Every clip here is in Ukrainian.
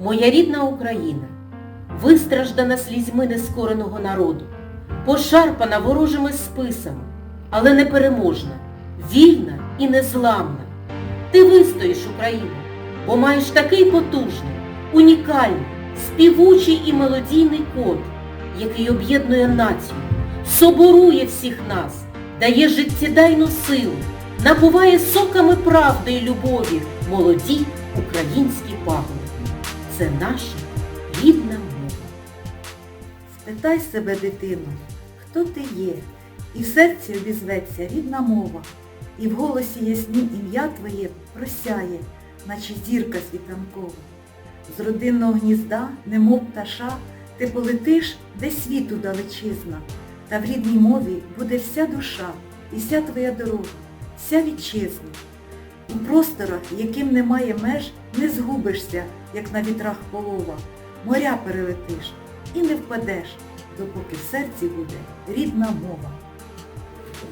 Моя рідна Україна, вистраждана слізьми нескореного народу, пошарпана ворожими списами, але непереможна, вільна і незламна. Ти вистоїш, Україна, бо маєш такий потужний, унікальний, співучий і мелодійний код, який об'єднує націю, соборує всіх нас, дає життєдайну силу, напуває соками правди і любові молоді українські пагони. Це наша рідна мова. Спитай себе, дитино, хто ти є, і в серці обізветься рідна мова, і в голосі яснім ім'я твоє просяє, наче зірка світанкова. З родинного гнізда, немов пташа, ти полетиш десь світу далечизна, та в рідній мові буде вся душа, і вся твоя дорога, вся вітчизна. У просторах, яким немає меж, не згубишся, як на вітрах полова, моря перелетиш і не впадеш, допоки в серці буде рідна мова.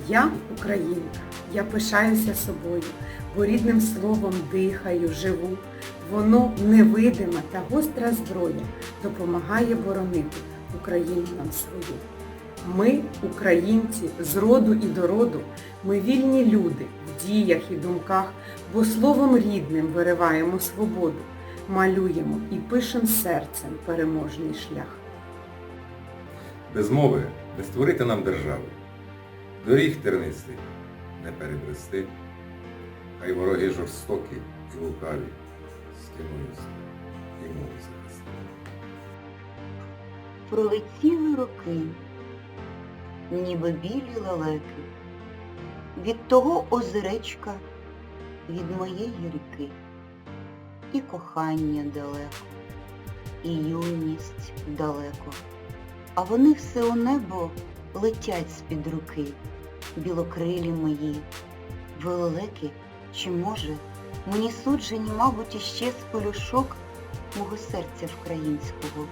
Я українка, я пишаюся собою, бо рідним словом дихаю, живу. Воно невидима та гостра зброя допомагає боронити Україну нам свою. Ми, українці, з роду і до роду, ми вільні люди в діях і думках, бо словом рідним вириваємо свободу, малюємо і пишем серцем переможний шлях. Без мови не створити нам держави. Доріг тернистий не перебрести, хай вороги жорстокі і лукаві стіною і мову захисти. Пролетіли роки, ніби білі лелеки, від того озеречка, від моєї ріки, і кохання далеко, і юність далеко, а вони все у небо летять з-під руки, білокрилі мої, великі, чи може, мені суджені, мабуть, іще з полюшок мого серця українського.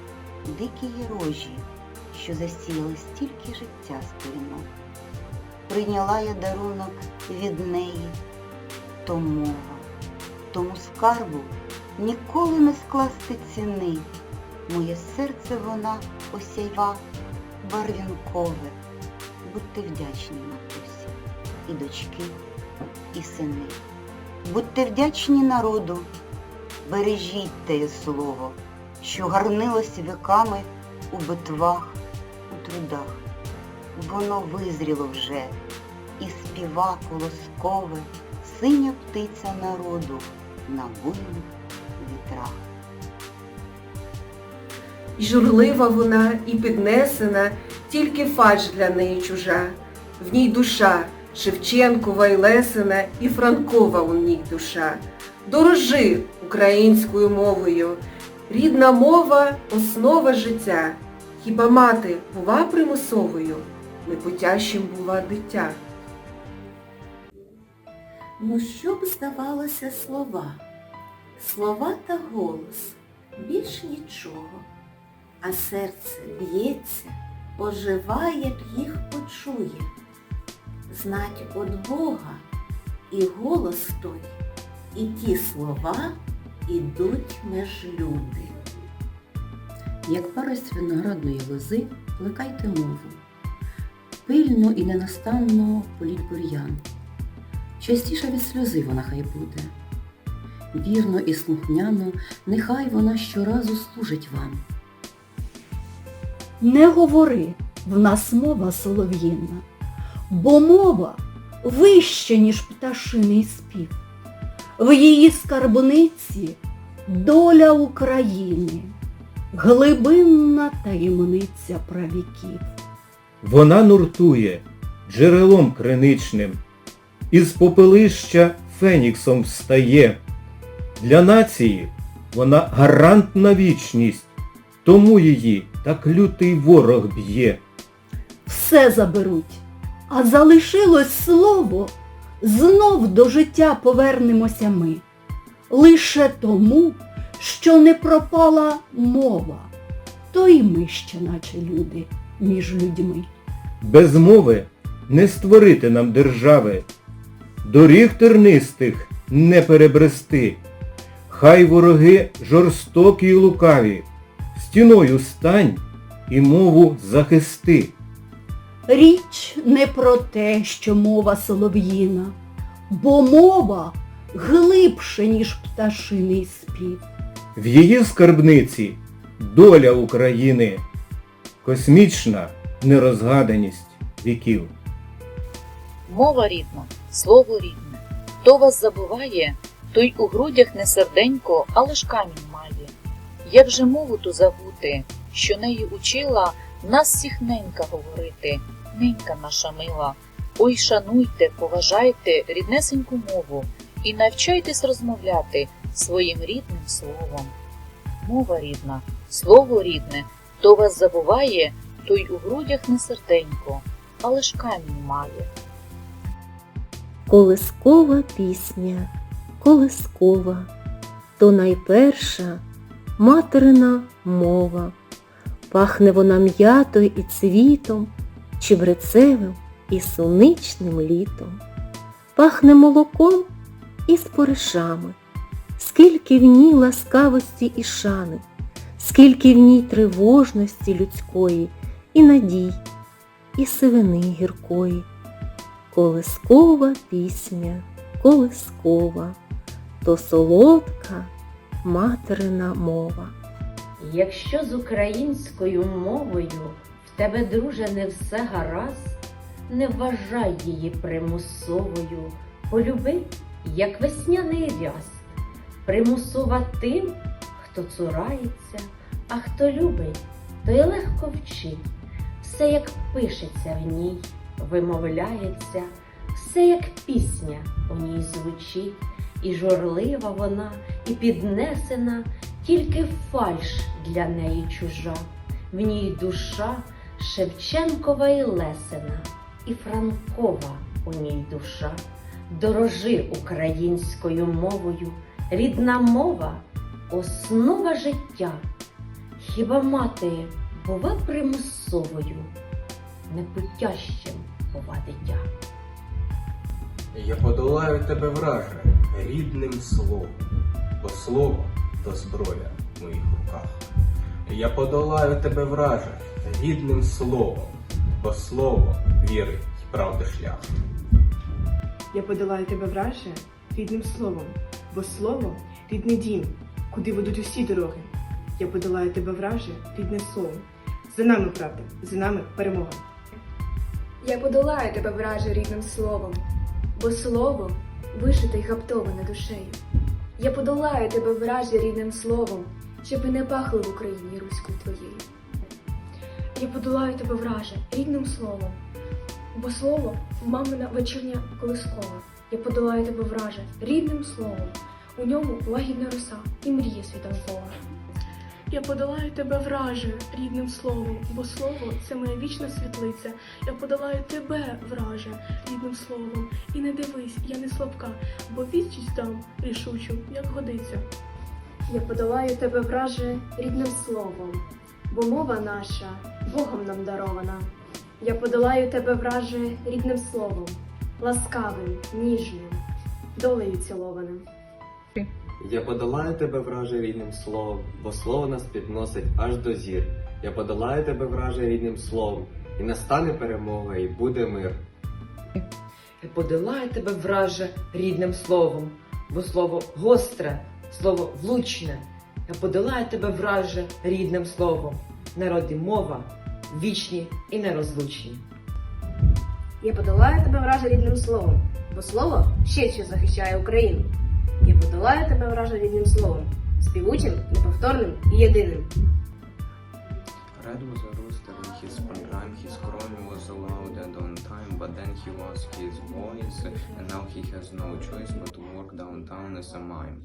Дикії рожі, що засіяли стільки життя сторінок. Прийняла я дарунок від неї, то мова, тому скарбу ніколи не скласти ціни. Моє серце вона осяйва барвінкове. Будьте вдячні, матусі, і дочки, і сини. Будьте вдячні народу, бережіть теє слово що гарнилось віками у битвах, трудах. Воно визріло вже, і співа колоскове, синя птиця народу на буйних вітрах. І журлива вона, і піднесена, тільки фальш для неї чужа. В ній душа Шевченкова і Лесина, і Франкова у ній душа. Дорожи українською мовою. Рідна мова основа життя. Хіба мати була примусовою, непотящим була дитя. Ну що б здавалося слова? Слова та голос, більш нічого. А серце б'ється, оживає, їх почує. Знать от Бога і голос той, і ті слова ідуть меж люди. Як парость виноградної лози, плекайте мову. Пильно і ненастанно політь бур'ян. Частіше від сльози вона хай буде. Вірно і слухняно, нехай вона щоразу служить вам. Не говори, в нас мова солов'їна, бо мова вища, ніж пташиний спів. В її скарбниці доля України, глибинна таємниця правіків. Вона нуртує джерелом криничним, із попелища феніксом встає. Для нації вона гарант на вічність, тому її так лютий ворог б'є. Все заберуть, а залишилось слово, знов до життя повернемося ми. Лише тому, що не пропала мова, то й ми ще наче люди між людьми. Без мови не створити нам держави, доріг тернистих не перебрести. Хай вороги жорстокі й лукаві, стіною стань і мову захисти. Річ не про те, що мова солов'їна, бо мова глибше, ніж пташиний спів. В її скарбниці доля України, космічна нерозгаданість віків. Мова рідна, слово рідне. Хто вас забуває, той у грудях не серденько, але ж камінь має. Як же мову ту забути, що нею учила нас всіх ненька говорити, ненька наша мила. Ой, шануйте, поважайте ріднесеньку мову і навчайтесь розмовляти своїм рідним словом. Мова рідна, слово рідне, хто вас забуває, той у грудях не серденько, але ж камінь має. Колискова пісня, колискова, то найперша материна мова. Пахне вона м'ятою і цвітом, чебрецевим і соничним літом. Пахне молоком і споришами, скільки в ній ласкавості і шани, скільки в ній тривожності людської, і надій, і сивини гіркої. Колискова пісня, колискова, то солодка материна мова. Якщо з українською мовою в тебе, друже, не все гаразд, не вважай її примусовою, полюби, як весняний ряст, примусова тим, хто цурається, а хто любить, той легко вчить. Все як пишеться в ній, вимовляється, все як пісня у ній звучить, і журлива вона, і піднесена, тільки фальш для неї чужа, в ній душа Шевченкова і Лесина, і Франкова у ній душа. Дорожи українською мовою, рідна мова основа життя. Хіба мати бува примусовою, непутящим бува дитя. Я подолаю тебе враже рідним словом, бо слово то зброя в моїх руках. Я подолаю тебе враже рідним словом, бо слово віри й правди шлях. Я подолаю тебе враже рідним словом, бо слово рідний дім, куди ведуть усі дороги. Я подолаю тебе враже рідним словом. За нами правда, за нами перемога. Я подолаю тебе враже рідним словом, бо слово вишите й гаптоване душею. Я подолаю тебе враже рідним словом, щоб і не пахло в Україні руською твоєю. Я подолаю тебе враже рідним словом, бо слово мамина вечірня колискова. Я подолаю тебе враже рідним словом, у ньому лагідна роса і мрія світанкова. Я подолаю тебе враже рідним словом, бо слово це моя вічна світлиця. Я подолаю тебе, враже, рідним словом. І не дивись, я не слабка, бо відчість дам рішучу, як годиться. Я подолаю тебе враже рідним словом, бо мова наша Богом нам дарована. Я подолаю тебе враже рідним словом, ласкавим, ніжним, долею цілованим. Я подолаю тебе враже рідним словом, бо слово нас підносить аж до зір. Я подолаю тебе враже рідним словом, і настане перемога, і буде мир. Я подолаю тебе враже рідним словом, бо слово гостре, слово влучне. Я подолаю тебе враже рідним словом. Народ і мова вічні і нерозлучні. Я подолаю тебе враже рідним словом, бо слово ще що захищає Україну. Я подолаю тебе враже рідним словом, співучим, неповторним і єдиним. Red was a rooster in his prime, his crowing was loud and on time, but then he lost his voice, and now he has no choice but to work downtown as a mime.